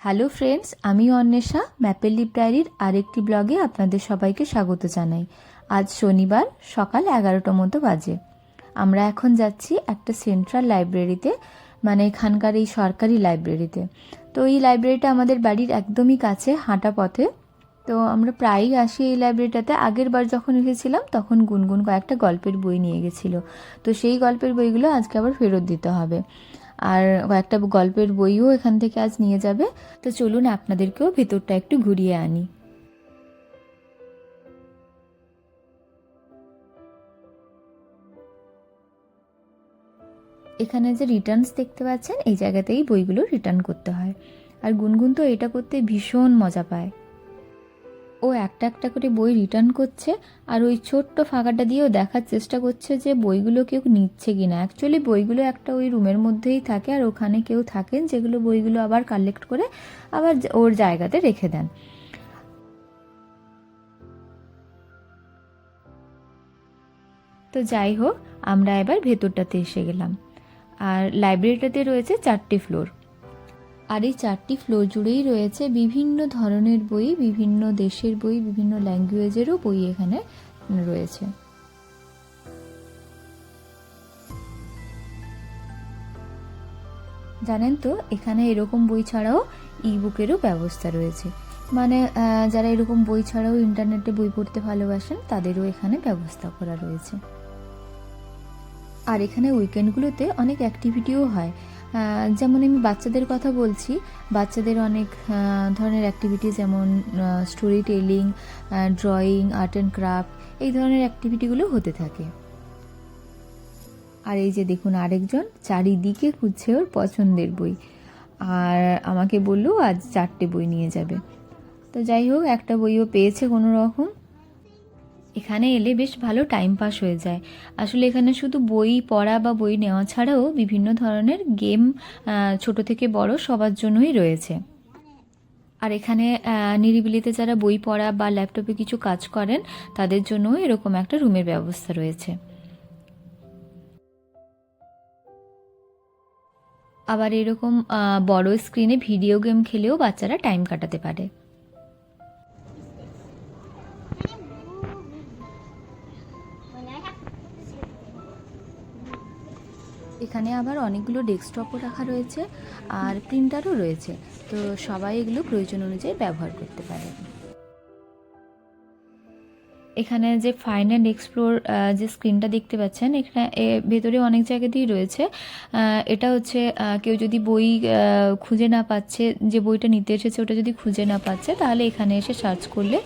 Hello friends, আমি Anwesha, maple lip আরেকটি ব্লগে আপনাদের সবাইকে স্বাগত জানাই। আজ শনিবার, সকাল এগারোটার মতো বাজে। আমরা এখন যাচ্ছি একটা সেন্ট্রাল লাইব্রেরিতে মানে এখানকার এই সরকারি লাইব্রেরিতে। তো এই লাইব্রেরিটা আমাদের বাড়ির একদমই কাছে, হাঁটা পথে। তো আমরা প্রায়ই আসি এই লাইব্রেরিটাতে। আগের বার যখন এসেছিলাম, তখন গুনগুন কয়েকটা গল্পের বই নিয়ে গেছিল। তো সেই গল্পের বইগুলো আজকে আবার ফেরত দিতে হবে। আর কয়েকটা গল্পের বইও এখান থেকে আজ নিয়ে যাবে। তো চলুন আপনাদেরকেও ভেতরটা একটু ঘুরিয়ে আনি। এখানে যে রিটার্নস দেখতে পাচ্ছেন, এই জায়গাতেই বইগুলো রিটার্ন করতে হয়। আর গুনগুন তো এটা করতে ভীষণ মজা পায়। ও একটা একটা করে বই রিটার্ন করছে আর ওই ছোট্ট ফাঁকাটা দিয়েও দেখার চেষ্টা করছে যে বইগুলো কেউ নিচ্ছে কি না অ্যাকচুয়ালি বইগুলো একটা ওই রুমের মধ্যেই থাকে আর ওখানে কেউ থাকেন যেগুলো বইগুলো আবার কালেক্ট করে আবার ওর জায়গাতে রেখে দেন। তো যাই হোক, আমরা এবার ভেতরটাতে এসে গেলাম। আর লাইব্রেরিটাতে রয়েছে চারটি ফ্লোর আর এই চারটি ফ্লোর জুড়েই রয়েছে বিভিন্ন ধরনের বই, বিভিন্ন দেশের বই, বিভিন্ন ল্যাঙ্গুয়েজেরও বই এখানে রয়েছে। জানেন তো, এখানে এরকম বই ছাড়াও ই বুকেরও ব্যবস্থা রয়েছে। মানে যারা এরকম বই ছাড়াও ইন্টারনেটে বই পড়তে ভালোবাসেন, তাদেরও এখানে ব্যবস্থা করা রয়েছে। আর এখানে উইকেন্ডগুলোতে অনেক অ্যাক্টিভিটিও হয়। যেমন আমি বাচ্চাদের কথা বলছি, বাচ্চাদের অনেক ধরনের অ্যাক্টিভিটি যেমন story telling drawing art and craft এই ধরনের অ্যাক্টিভিটিগুলো হতে থাকে। আর এই যে দেখুন, আরেকজন চারিদিকে খুঁজছে ওর পছন্দের বই। আর আমাকে বলল আজ চারটে বই নিয়ে যাবে। তো যাই হোক, একটা বইও পেয়েছে কোনো রকম এখানে এলে বেশ ভালো টাইম পাস হয়ে যায়। আসলে এখানে শুধু বই পড়া বা বই নেওয়া ছাড়াও বিভিন্ন ধরনের গেম ছোট থেকে বড় সবার জন্যই রয়েছে। আর এখানে নিরিবিলিতে যারা বই পড়া বা ল্যাপটপে কিছু কাজ করেন, তাদের জন্যও এরকম একটা রুমের ব্যবস্থা রয়েছে। আবার এরকম বড় স্ক্রিনে ভিডিও গেম খেলেও বাচ্চারা টাইম কাটাতে পারে। এখানে আবার অনেকগুলো ডেস্কটপও রাখা রয়েছে আর প্রিন্টারও রয়েছে। তো সবাই এগুলো প্রয়োজন অনুযায়ী ব্যবহার করতে পারে এখানে যে ফাইন অ্যান্ড এক্সপ্লোর যে স্ক্রিনটা দেখতে পাচ্ছেন এখানে এ, ভেতরে অনেক জায়গা জায়গাতেই রয়েছে। এটা হচ্ছে কেউ যদি বই খুঁজে না পাচ্ছে যে বইটা নিতে এসেছে ওটা যদি খুঁজে না পাচ্ছে তাহলে এখানে এসে সার্চ করলে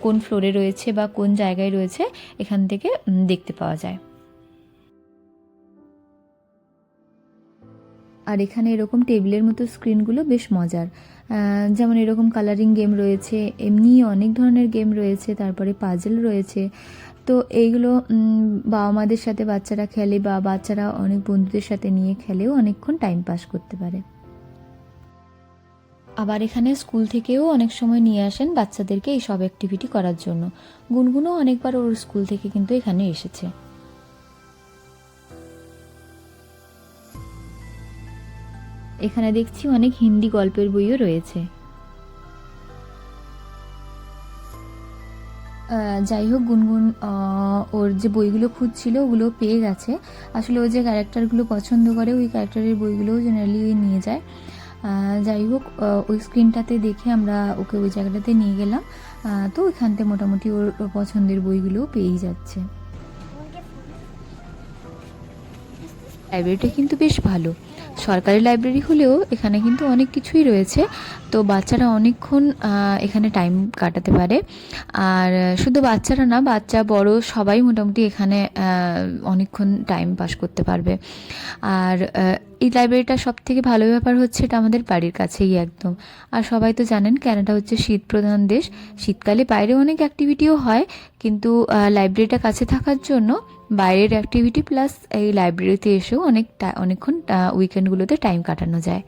কোন ফ্লোরে রয়েছে বা কোন জায়গায় রয়েছে এখান থেকে দেখতে পাওয়া যায়। আর এখানে এরকম টেবিলের মতো স্ক্রিনগুলো বেশ মজার। যেমন এরকম কালারিং গেম রয়েছে, এমনি অনেক ধরনের গেম রয়েছে, তারপরে পাজেল রয়েছে। তো এইগুলো বাবা মাদের সাথে বাচ্চারা খেলে বা বাচ্চারা অনেক বন্ধুদের সাথে নিয়ে খেলেও অনেকক্ষণ টাইম পাস করতে পারে। আবার এখানে স্কুল থেকেও অনেক সময় নিয়ে আসেন বাচ্চাদেরকে এই সব অ্যাক্টিভিটি করার জন্য। গুনগুনও অনেকবার ওর স্কুল থেকে কিন্তু এখানে এসেছে। এখানে দেখছি অনেক হিন্দি গল্পের বইও রয়েছে। যাই হোক, গুনগুন ওর যে বইগুলো খুঁজছিল, ওগুলো পেয়ে গেছে। আসলে ও যে ক্যারেক্টারগুলো পছন্দ করে, ওই ক্যারেক্টারের বইগুলোও জেনারেলি নিয়ে যায়। যাই হোক ওই স্ক্রিনটাতে দেখে আমরা ওকে ওই জায়গাটাতে নিয়ে গেলাম। তো ওইখানতে মোটামুটি ওর পছন্দের বইগুলোও পেয়েই যাচ্ছে। লাইব্রেরিটা কিন্তু বেশ ভালো। সরকারি লাইব্রেরি হলেও এখানে কিন্তু অনেক কিছুই রয়েছে। তো বাচ্চারা অনেকক্ষণ এখানে টাইম কাটাতে পারে। আর শুধু বাচ্চারা না, বাচ্চা, বড় সবাই মোটামুটি এখানে অনেকক্ষণ টাইম পাস করতে পারবে। আর এই লাইব্রেরিটা সব থেকে ভালো ব্যাপার হচ্ছে এটা আমাদের বাড়ির কাছেই একদম। আর সবাই তো জানেন ক্যানাডা হচ্ছে শীত প্রধান দেশ। শীতকালে বাইরে অনেক অ্যাক্টিভিটিও হয়, কিন্তু লাইব্রেরিটা কাছে থাকার জন্য বাইরের অ্যাক্টিভিটি প্লাস এই লাইব্রেরিতে এসেও অনেক অনেকক্ষণ উইকেন্ডগুলোতে টাইম কাটানো যায়।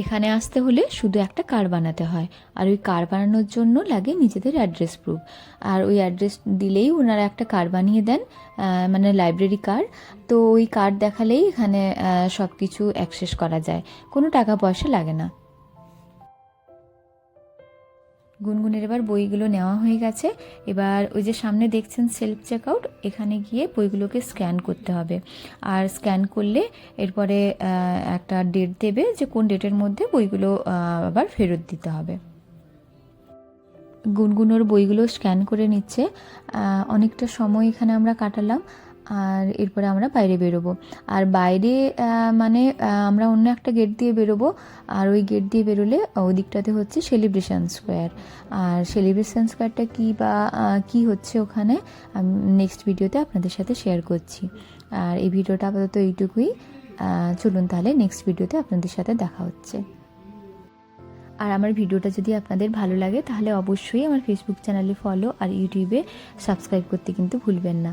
এখানে আসতে হলে শুধু একটা কার্ড বানাতে হয়। আর ওই কার্ড বানানোর জন্য লাগে নিজেদের অ্যাড্রেস প্রুফ। আর ওই অ্যাড্রেস দিলেই ওনারা একটা কার্ড বানিয়ে দেন মানে লাইব্রেরি কার্ড তো ওই কার্ড দেখালেই এখানে সব কিছু অ্যাক্সেস করা যায়। কোনো টাকা পয়সা লাগে না। গুনগুনের এবার বইগুলো নেওয়া হয়ে গেছে। এবার ওই যে সামনে দেখছেন সেলফ চেকআউট এখানে গিয়ে বইগুলোকে স্ক্যান করতে হবে। আর স্ক্যান করলে এরপরে একটা ডেট দেবে যে কোন ডেটের মধ্যে বইগুলো আবার ফেরত দিতে হবে। গুনগুনোর বইগুলো স্ক্যান করে নিচ্ছে। অনেকটা সময় এখানে আমরা কাটালাম। আর এরপরে আমরা বাইরে বেরোবো। আর বাইরে মানে আমরা অন্য একটা গেট দিয়ে বেরোবো। আর ওই গেট দিয়ে বেরোলে ওই দিকটাতে হচ্ছে সেলিব্রেশন স্কোয়ার আর সেলিব্রেশন স্কোয়ারটা কী বা কী হচ্ছে ওখানে, আমি নেক্সট ভিডিওতে আপনাদের সাথে শেয়ার করছি। আর এই ভিডিওটা আপাতত এইটুকুই। চলুন তাহলে নেক্সট ভিডিওতে আপনাদের সাথে দেখা হচ্ছে। আর আমার ভিডিওটা যদি আপনাদের ভালো লাগে, তাহলে অবশ্যই আমার ফেসবুক চ্যানেলে ফলো আর ইউটিউবে সাবস্ক্রাইব করতে কিন্তু ভুলবেন না।